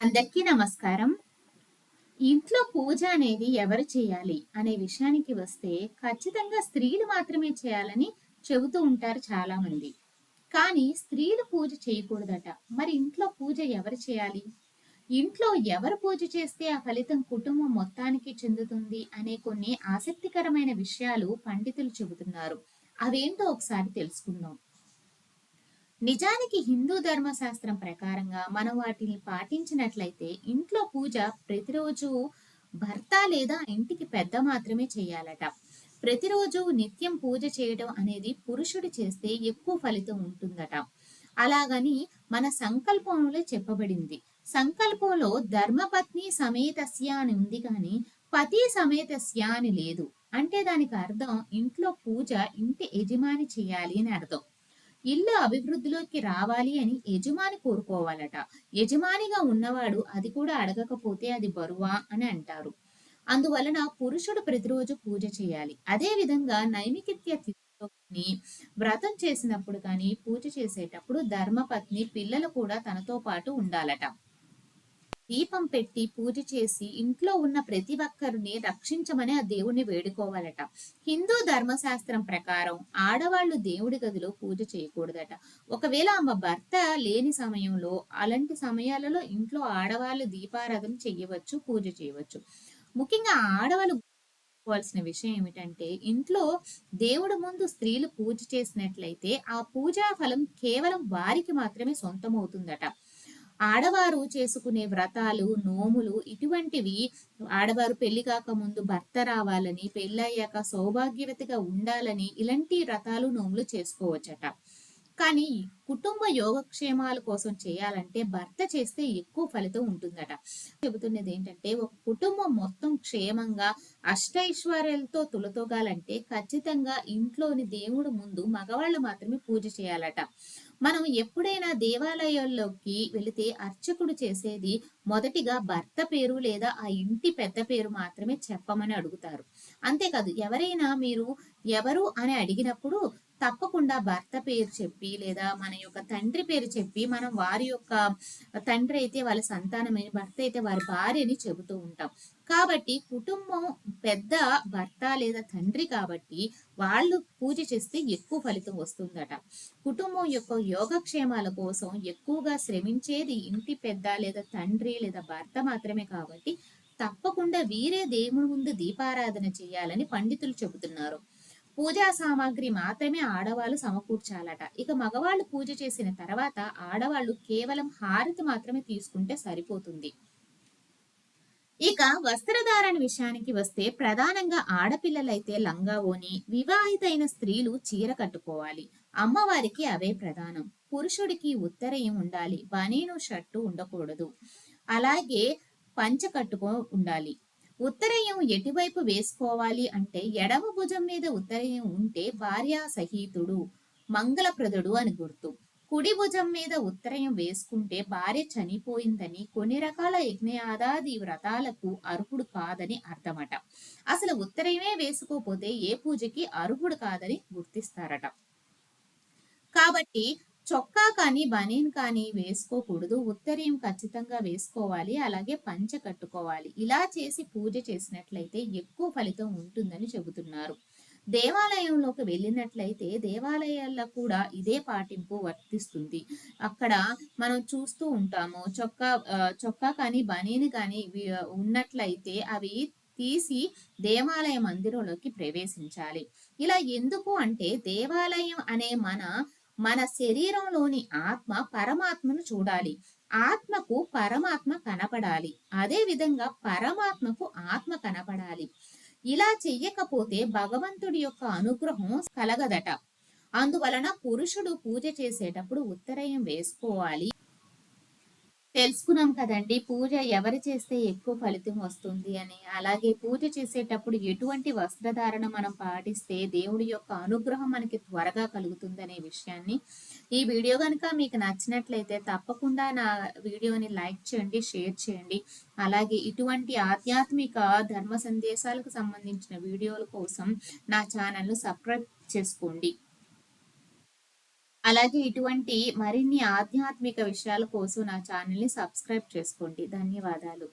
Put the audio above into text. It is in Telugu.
అందరికీ నమస్కారం. ఇంట్లో పూజ అనేది ఎవరు చేయాలి అనే విషయానికి వస్తే ఖచ్చితంగా స్త్రీలు మాత్రమే చేయాలని చెబుతూ ఉంటారు చాలా మంది కానీ స్త్రీలు పూజ చేయకూడదట. మరి ఇంట్లో పూజ ఎవరు చేయాలి? ఇంట్లో ఎవరు పూజ చేస్తే ఆ ఫలితం కుటుంబం మొత్తానికి చెందుతుంది అనే కొన్ని ఆసక్తికరమైన విషయాలు పండితులు చెబుతున్నారు. అవేంటో ఒకసారి తెలుసుకుందాం. నిజానికి హిందూ ధర్మశాస్త్రం ప్రకారంగా మనం వాటిని పాటించినట్లయితే ఇంట్లో పూజ ప్రతిరోజు భర్త లేదా ఇంటికి పెద్ద మాత్రమే చేయాలట. ప్రతిరోజు నిత్యం పూజ చేయడం అనేది పురుషుడు చేస్తే ఎక్కువ ఫలితం ఉంటుందట. అలాగని మన సంకల్పంలో చెప్పబడింది. సంకల్పంలో ధర్మపత్ని సమేతస్య అని ఉంది కానీ పతి సమేతస్య అని లేదు. అంటే దానికి అర్థం ఇంట్లో పూజ ఇంటి యజమాని చేయాలి అని అర్థం. ఇల్లు అభివృద్ధిలోకి రావాలి అని యజమాని కోరుకోవాలట. యజమానిగా ఉన్నవాడు అది కూడా అడగకపోతే అది బరువా అని అంటారు. అందువలన పురుషుడు ప్రతిరోజు పూజ చేయాలి. అదే విధంగా నైమికిత్య వ్రతం చేసినప్పుడు కానీ పూజ చేసేటప్పుడు ధర్మపత్ని పిల్లలు కూడా తనతో పాటు ఉండాలట. దీపం పెట్టి పూజ చేసి ఇంట్లో ఉన్న ప్రతి ఒక్కరిని రక్షించమని ఆ దేవుణ్ణి వేడుకోవాలట. హిందూ ధర్మశాస్త్రం ప్రకారం ఆడవాళ్ళు దేవుడి గదిలో పూజ చేయకూడదట. ఒకవేళ ఆమె భర్త లేని సమయంలో అలాంటి సమయాలలో ఇంట్లో ఆడవాళ్ళు దీపారాధన చేయవచ్చు పూజ చేయవచ్చు. ముఖ్యంగా ఆడవాళ్ళు వాల్సిన విషయం ఏమిటంటే ఇంట్లో దేవుడు ముందు స్త్రీలు పూజ చేసినట్లయితే ఆ పూజా ఫలం కేవలం వారికి మాత్రమే సొంతం అవుతుందట ఆడవారు చేసుకునే వ్రతాలు నోములు ఇటువంటివి ఆడవారు పెళ్ళి కాక ముందు భర్త రావాలని పెళ్ళయ్యాక సౌభాగ్యవతిగా ఉండాలని ఇలాంటి వ్రతాలు నోములు చేసుకోవచ్చట. కానీ కుటుంబ యోగక్షేమాల కోసం చేయాలంటే భర్త చేస్తే ఎక్కువ ఫలితం ఉంటుందట. చెబుతున్నది ఏంటంటే ఒక కుటుంబం మొత్తం క్షేమంగా అష్టైశ్వర్యాలతో తులతోగాలంటే ఖచ్చితంగా ఇంట్లోని దేవుడు ముందు మగవాళ్ళు మాత్రమే పూజ చేయాలట. మనం ఎప్పుడైనా దేవాలయాల్లోకి వెళితే అర్చకుడు చేసేది మొదటిగా భర్త పేరు లేదా ఆ ఇంటి పెద్ద పేరు మాత్రమే చెప్పమని అడుగుతారు. అంతేకాదు ఎవరైనా మీరు ఎవరు అని అడిగినప్పుడు తప్పకుండా భర్త పేరు చెప్పి లేదా మన యొక్క తండ్రి పేరు చెప్పి మనం వారి యొక్క తండ్రి అయితే వాళ్ళ సంతానమైన భర్త అయితే వారి భార్య అని చెబుతూ ఉంటాం. కాబట్టి కుటుంబం పెద్ద భర్త లేదా తండ్రి కాబట్టి వాళ్ళు పూజ చేస్తే ఎక్కువ ఫలితం వస్తుందట. కుటుంబం యొక్క యోగక్షేమాల కోసం ఎక్కువగా శ్రమించేది ఇంటి పెద్ద లేదా తండ్రి లేదా భర్త మాత్రమే కాబట్టి తప్పకుండా వీరే దేవుని ముందు దీపారాధన చేయాలని పండితులు చెబుతున్నారు. పూజా సామాగ్రి మాత్రమే ఆడవాళ్ళు సమకూర్చాలట. ఇక మగవాళ్ళు పూజ చేసిన తర్వాత ఆడవాళ్ళు కేవలం హారతి మాత్రమే తీసుకుంటే సరిపోతుంది. ఇక వస్త్రధారణ విషయానికి వస్తే ప్రధానంగా ఆడపిల్లలైతే లంగా వివాహితైన స్త్రీలు చీర కట్టుకోవాలి. అమ్మవారికి అవే ప్రధానం. పురుషుడికి ఉత్తరయం ఉండాలి బనీను షర్టు ఉండకూడదు. అలాగే పంచ కట్టుకో ఉండాలి. ఉత్తరయం ఎటువైపు వేసుకోవాలి అంటే ఎడమ భుజం మీద ఉత్తరయం ఉంటే భార్యా సహితుడు మంగళప్రదుడు అని గుర్తు. కుడి భుజం మీద ఉత్తరయం వేసుకుంటే భార్య చనిపోయిందని కొన్ని రకాల యజ్ఞయాదాది వ్రతాలకు అర్హుడు కాదని అర్థమట. అసలు ఉత్తరయమే వేసుకోపోతే ఏ పూజకి అర్హుడు కాదని గుర్తిస్తారట. కాబట్టి చొక్కా కానీ బనీన్ కానీ వేసుకోకూడదు. ఉత్తరీయం ఖచ్చితంగా వేసుకోవాలి. అలాగే పంచ కట్టుకోవాలి. ఇలా చేసి పూజ చేసినట్లయితే ఎక్కువ ఫలితం ఉంటుందని చెబుతున్నారు. దేవాలయంలోకి వెళ్ళినట్లయితే దేవాలయాల్లో కూడా ఇదే పాటింపు వర్తిస్తుంది. అక్కడ మనం చూస్తూ ఉంటాము చొక్కా చొక్కా కానీ బనీని కానీ ఉన్నట్లయితే అవి తీసి దేవాలయ మందిరంలోకి ప్రవేశించాలి. ఇలా ఎందుకు అంటే దేవాలయం అనే మన మన శరీరంలోని ఆత్మ పరమాత్మను చూడాలి. ఆత్మకు పరమాత్మ కనపడాలి. అదే విధంగా పరమాత్మకు ఆత్మ కనపడాలి. ఇలా చెయ్యకపోతే భగవంతుడి యొక్క అనుగ్రహం కలగదట. అందువలన పురుషుడు పూజ చేసేటప్పుడు ఉత్తరయం వేసుకోవాలి. తెలుసుకున్నాం కదండి. పూజ ఎవరు చేస్తే ఎక్కువ ఫలితం వస్తుంది అని. అలాగే పూజ చేసేటప్పుడు ఎటువంటి వస్త్రధారణ మనం పాటిస్తే దేవుడి యొక్క అనుగ్రహం మనకి త్వరగా కలుగుతుంది అనే విషయాన్ని ఈ వీడియో కనుక మీకు నచ్చినట్లయితే తప్పకుండా నా వీడియోని లైక్ చేయండి షేర్ చేయండి. అలాగే ఇటువంటి ఆధ్యాత్మిక ధర్మ సందేశాలకు సంబంధించిన వీడియోల కోసం నా ఛానల్ను సబ్స్క్రైబ్ చేసుకోండి. అలాగే ఇటువంటి మరిన్ని ఆధ్యాత్మిక విషయాల కోసం నా ఛానల్ని సబ్స్క్రైబ్ చేసుకోండి. ధన్యవాదాలు.